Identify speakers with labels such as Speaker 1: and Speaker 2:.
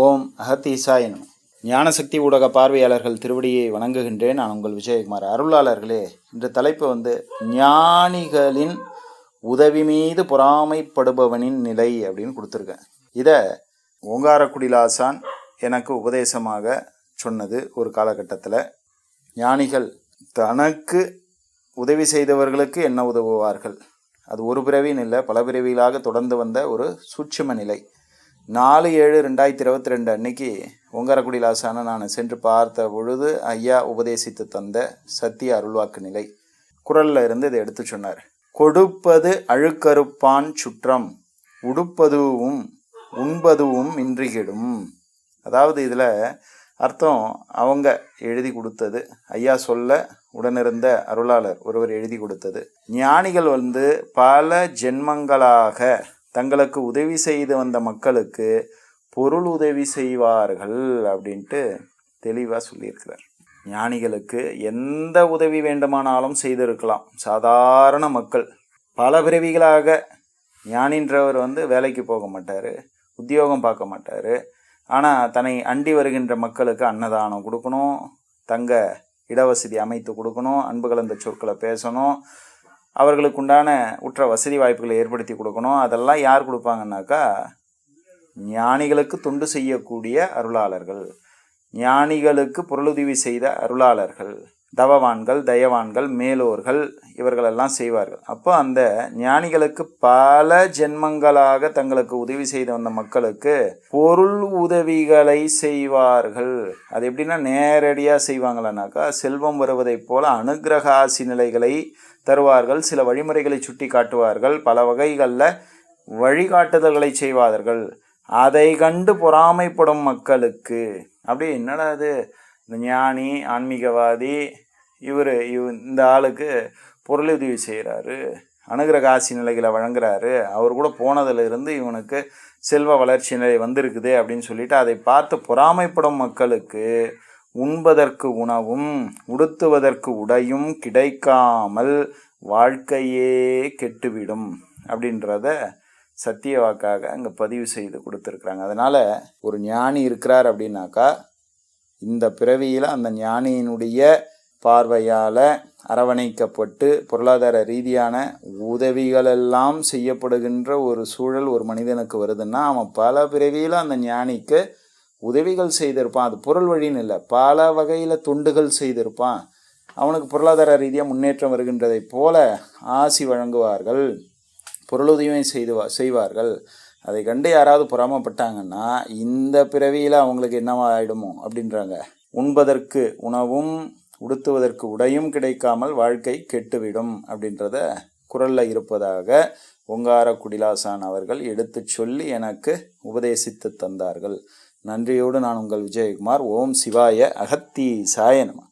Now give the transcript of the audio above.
Speaker 1: ஓம் அகத்தீசாயனம் ஞானசக்தி ஊடக பார்வையாளர்கள் திருவடியை வணங்குகின்றேன். நான் உங்கள் விஜயகுமார் அருளாளர்களே. இந்த தலைப்பு வந்து ஞானிகளின் உதவி மீது பொறாமைப்படுபவனின் நிலை அப்படின்னு கொடுத்துருக்கேன். இதை ஓங்காரக்குடிலாசான் எனக்கு உபதேசமாக சொன்னது ஒரு காலகட்டத்தில். ஞானிகள் தனக்கு உதவி செய்தவர்களுக்கு என்ன உதவுவார்கள்? அது ஒரு பிறவின்னு இல்லை பல பிறவிகளாக தொடர்ந்து வந்த ஒரு சூட்சும நிலை. நாலு ஏழு ரெண்டாயிரத்தி இருபத்தி ரெண்டு அன்னைக்கு ஓங்காரக்குடி லாசான நான் சென்று பார்த்த பொழுது ஐயா உபதேசித்து தந்த சத்திய அருள்வாக்கு நிலை. குரலில் இருந்து இதை எடுத்து சொன்னார். கொடுப்பது அழுக்கறுப்பான் சுற்றம் உடுப்பதுவும் உண்பதுவும் இன்றிகிடும். அதாவது இதில் அர்த்தம் அவங்க எழுதி கொடுத்தது. ஐயா சொல்ல உடனிருந்த அருளாளர் ஒருவர் எழுதி கொடுத்தது. ஞானிகள் வந்து பல ஜென்மங்களாக தங்களுக்கு உதவி செய்து வந்த மக்களுக்கு பொருள் உதவி செய்வார்கள் அப்படின்ட்டு தெளிவாக சொல்லியிருக்கிறார். ஞானிகளுக்கு எந்த உதவி வேண்டுமானாலும் செய்திருக்கலாம். சாதாரண மக்கள். பல பிறவிகளாக ஞானின்றவர் வந்து வேலைக்கு போக மாட்டார் உத்தியோகம் பார்க்க மாட்டார். ஆனால் தன்னை அண்டி வருகின்ற மக்களுக்கு அன்னதானம் கொடுக்கணும் தங்க இடவசதி அமைத்து கொடுக்கணும் அன்பு கலந்த சொற்களை பேசணும் அவர்களுக்கு உண்டான உற்ற வசதி வாய்ப்புகளை ஏற்படுத்தி கொடுக்கணும். அதெல்லாம் யார் கொடுப்பாங்கன்னாக்கா ஞானிகளுக்கு தொண்டு செய்யக்கூடிய அருளாளர்கள். ஞானிகளுக்கு பொருளுதவி செய்த அருளாளர்கள். தவவான்கள் தயவான்கள் மேலோர்கள் இவர்களெல்லாம் செய்வார்கள். அப்போ அந்த ஞானிகளுக்கு பல ஜென்மங்களாக தங்களுக்கு உதவி செய்து வந்த மக்களுக்கு பொருள் உதவிகளை செய்வார்கள். அது எப்படின்னா நேரடியாக செய்வாங்களானாக்கா செல்வம் வருவதைப் போல அனுகிரகாசி நிலைகளை தருவார்கள். சில வழிமுறைகளை சுட்டி காட்டுவார்கள். பல வகைகளில் வழிகாட்டுதல்களை செய்வார்கள். அதை கண்டு பொறாமைப்படும் மக்களுக்கு. அப்படி என்னடா அது இந்த ஞானி ஆன்மீகவாதி இவர் இவ் இந்த ஆளுக்கு பொருளுதவி செய்கிறாரு அனுகிரக ஆசி நிலைகளை வழங்குறாரு. அவர் கூட போனதிலிருந்து இவனுக்கு செல்வ வளர்ச்சி நிலை வந்திருக்குது அப்படின்னு சொல்லிட்டு அதை பார்த்து பொறாமைப்படும் மக்களுக்கு உண்பதற்கு உணவும் உடுத்துவதற்கு உடையும் கிடைக்காமல் வாழ்க்கையே கெட்டுவிடும் அப்படின்றத சத்திய வாக்காக அங்கே பதிவு செய்து கொடுத்துருக்குறாங்க. அதனால் ஒரு ஞானி இருக்கிறார் அப்படின்னாக்கா இந்த பிறவியில் அந்த ஞானியினுடைய பார்வையால் அரவணைக்கப்பட்டு பொருளாதார ரீதியான உதவிகளெல்லாம் செய்யப்படுகின்ற ஒரு சூழல் ஒரு மனிதனுக்கு வருதுன்னா அவன் பல பிறவியில் அந்த ஞானிக்கு உதவிகள் செய்திருப்பான். அது பொருள் வழின்னு இல்லை. பல வகையில் தொண்டுகள் செய்திருப்பான். அவனுக்கு பொருளாதார ரீதியாக முன்னேற்றம் வருகின்றதைப் போல ஆசி வழங்குவார்கள் பொருளுதவியும் செய்து செய்வார்கள். அதை கண்டு யாராவது புறாமப்பட்டாங்கன்னா இந்த பிறவியில் அவங்களுக்கு என்னவா ஆயிடுமோ அப்படின்றாங்க. உண்பதற்கு உணவும் உடுத்துவதற்கு உடையும் கிடைக்காமல் வாழ்க்கை கெட்டுவிடும் அப்படின்றத குரலில் இருப்பதாக ஒங்கார குடிலாசான் அவர்கள் எடுத்துச் சொல்லி எனக்கு உபதேசித்து தந்தார்கள். நன்றியோடு நான் உங்கள் விஜயகுமார். ஓம் சிவாய அகத்தி சாயனமா